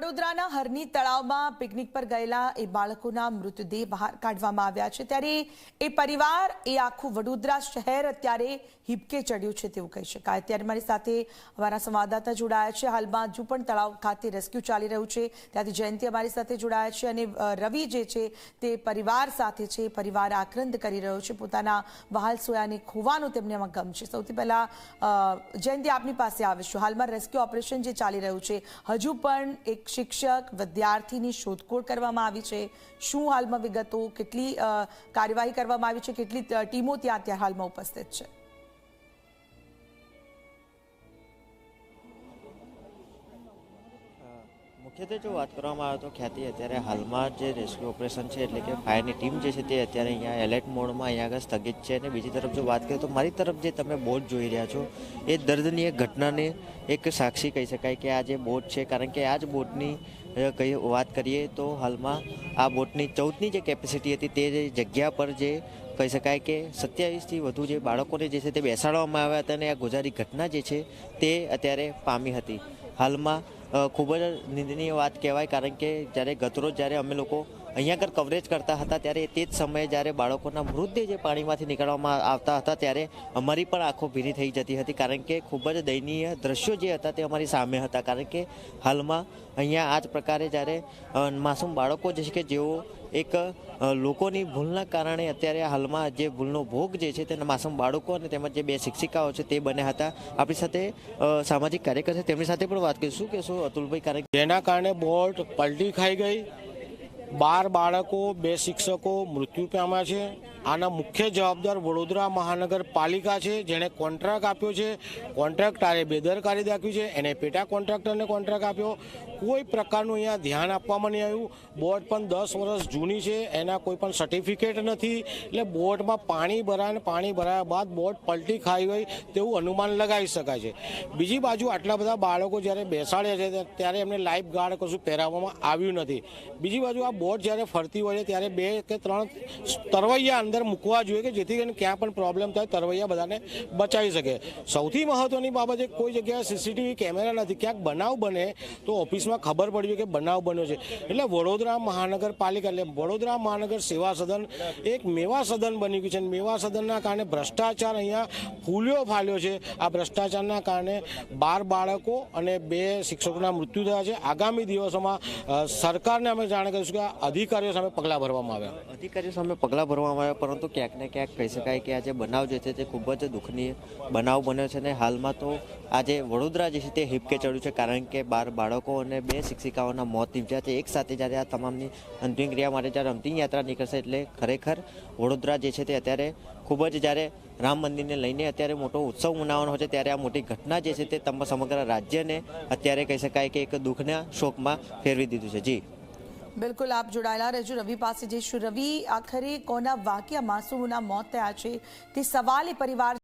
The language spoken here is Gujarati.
વડોદરાના હરની તળાવમાં પિકનિક પર ગયેલા એ બાળકોના મૃતદેહ બહાર કાઢવામાં આવ્યા છે. ત્યારે એ પરિવાર, એ આખું વડોદરા શહેર અત્યારે હિપકે ચડ્યું છે તેવું કહી શકાય. ત્યારે મારી સાથે અમારા સંવાદદાતા જોડાયા છે. હાલમાં હજુ પણ તળાવ ખાતે રેસ્ક્યુ ચાલી રહ્યું છે. ત્યાંથી જયંતિ અમારી સાથે જોડાયા છે અને રવિ જે છે તે પરિવાર સાથે છે. પરિવાર આક્રંદ કરી રહ્યો છે. પોતાના વહાલ સોયાને ખોવાનું તેમને એમાં ગમ છે. સૌથી પહેલાં જયંતિ આપની પાસે આવીશું. હાલમાં રેસ્ક્યુ ઓપરેશન જે ચાલી રહ્યું છે, હજુ પણ એક શિક્ષક, વિદ્યાર્થીની શોધખોળ કરવામાં આવી છે. શું હાલમાં વિગતો, કેટલી કાર્યવાહી કરવામાં આવી છે, કેટલી ટીમો ત્યાં ત્યાં હાલમાં ઉપસ્થિત છે? મુખ્યત્વે જો વાત કરવામાં આવે તો ખ્યાતિ અત્યારે હાલમાં જે રેસ્ક્યુ ઓપરેશન છે, એટલે કે ફાયરની ટીમ જે છે તે અત્યારે અહીંયા એલર્ટ મોડમાં અહીંયા આગળ સ્થગિત છે. અને બીજી તરફ જો વાત કરીએ તો મારી તરફ જે તમે બોટ જોઈ રહ્યા છો, એ દર્દનીય ઘટનાને એક સાક્ષી કહી શકાય કે આ જે બોટ છે, કારણ કે આ જ બોટની કહીએ વાત કરીએ તો હાલમાં આ બોટની ચૌદની જે કેપેસિટી હતી તે જગ્યા પર જે કહી શકાય કે સત્યાવીસથી વધુ જે બાળકોને જે છે તે બેસાડવામાં આવ્યા હતા અને આ ગુજારી ઘટના જે છે તે અત્યારે પામી હતી. હાલમાં ખૂબ જ નિંદનીય વાત કહેવાય કારણ કે જ્યારે ગતરોજ જ્યારે અમે લોકો અહીંયા આગળ કવરેજ કરતા હતા ત્યારે તે જ સમયે જ્યારે બાળકોના મૃતદેહ જે પાણીમાંથી નીકળવામાં આવતા હતા ત્યારે અમારી પણ આંખો ભીની થઈ જતી હતી કારણ કે ખૂબ જ દયનીય દ્રશ્યો જે હતા તે અમારી સામે હતા કારણ કે હાલમાં અહીંયા આ જ પ્રકારે જ્યારે માસૂમ બાળકો જે છે કે જેઓ એક લોકોની ભૂલના કારણે અત્યારે હાલમાં જે ભૂલનો ભોગ જે છે તેના માસૂમ બાળકો અને તેમજ જે બે શિક્ષિકાઓ છે તે બન્યા હતા. આપણી સાથે સામાજિક કાર્યકર છે તેમની સાથે પણ વાત કરીશું. કે શું અતુલભાઈ, કારણ જેના કારણે બોટ પલટી ખાઈ ગઈ બાર બાળકો, બે શિક્ષકો મૃત્યુ પામ્યા છે. આના મુખ્ય જવાબદાર વડોદરા મહાનગરપાલિકા છે, જેણે કોન્ટ્રાક્ટ આપ્યો છે. કોન્ટ્રાક્ટારે બેદરકારી દાખવી છે. એને પેટા કોન્ટ્રાક્ટરને કોન્ટ્રાક્ટ આપ્યો. કોઈ પ્રકારનું અહીંયા ધ્યાન આપવામાં નહીં આવ્યું. બોટ પણ દસ વર્ષ જૂની છે. એના કોઈ પણ સર્ટિફિકેટ નથી. એટલે બોટમાં પાણી ભરાય અને પાણી ભરાયા બાદ બોટ પલટી ખાઈ હોય તેવું અનુમાન લગાવી શકાય છે. બીજી બાજુ આટલા બધા બાળકો જ્યારે બેસાડ્યા છે, ત્યારે એમને લાઈફ ગાર્ડ કશું પહેરાવવામાં આવ્યું નથી. બીજી બાજુ આ બોટ જ્યારે ફરતી હોય ત્યારે બે કે ત્રણ તરવૈયા અંદર મૂકવા જોઈએ કે જેથી કરીને ક્યાં પણ પ્રોબ્લેમ થાય, તરવૈયા બધાને બચાવી શકે. સૌથી મહત્વની બાબત એ કોઈ જગ્યાએ સીસીટીવી કેમેરા નથી. ક્યાંક બનાવ બને તો ઓફિસમાં ખબર પડી કે બનાવ બન્યો છે. એટલે વડોદરા મહાનગરપાલિકા, એટલે વડોદરા મહાનગર સેવા સદન એક મેવા સદન બની ગયું છે. મેવા સદનના કારણે ભ્રષ્ટાચાર અહીંયા ફૂલ્યો ફાલ્યો છે. આ ભ્રષ્ટાચારના કારણે બાર બાળકો અને બે શિક્ષકોના મૃત્યુ થયા છે. આગામી દિવસોમાં સરકારને અમે જાણ કરીશું કે અધિકારીઓ સામે પગલાં ભરવામાં આવ્યા? અધિકારીઓ સામે પગલાં ભરવામાં આવ્યા, પરંતુ ક્યાંક ને ક્યાંક કહી શકાય કે આ જે બનાવ જે છે તે ખૂબ જ દુઃખનીય બનાવ બન્યો છે અને હાલમાં તો આજે વડોદરા જે છે તે હિપકે ચડ્યું છે, કારણ કે બાર બાળકો અને બે શિક્ષિકાઓના મોત નીપજ્યા છે. એક સાથે જ્યારે આ તમામની અંતિમ ક્રિયા માટે જ્યારે અંતિમ યાત્રા નીકળશે એટલે ખરેખર વડોદરા જે છે તે અત્યારે ખૂબ જ જ્યારે રામ મંદિરને લઈને અત્યારે મોટો ઉત્સવ મનાવવાનો છે, ત્યારે આ મોટી ઘટના જે છે તે સમગ્ર રાજ્યને અત્યારે કહી શકાય કે એક દુઃખના શોકમાં ફેરવી દીધું છે. જી. બિલકુલ, આપ જોડાયેલા રહેજો રવિ પાસે. જઈશું રવિ. આખરે કોના વાક્ય માસુમોના મોત થયા છે તે સવાલ એ પરિવાર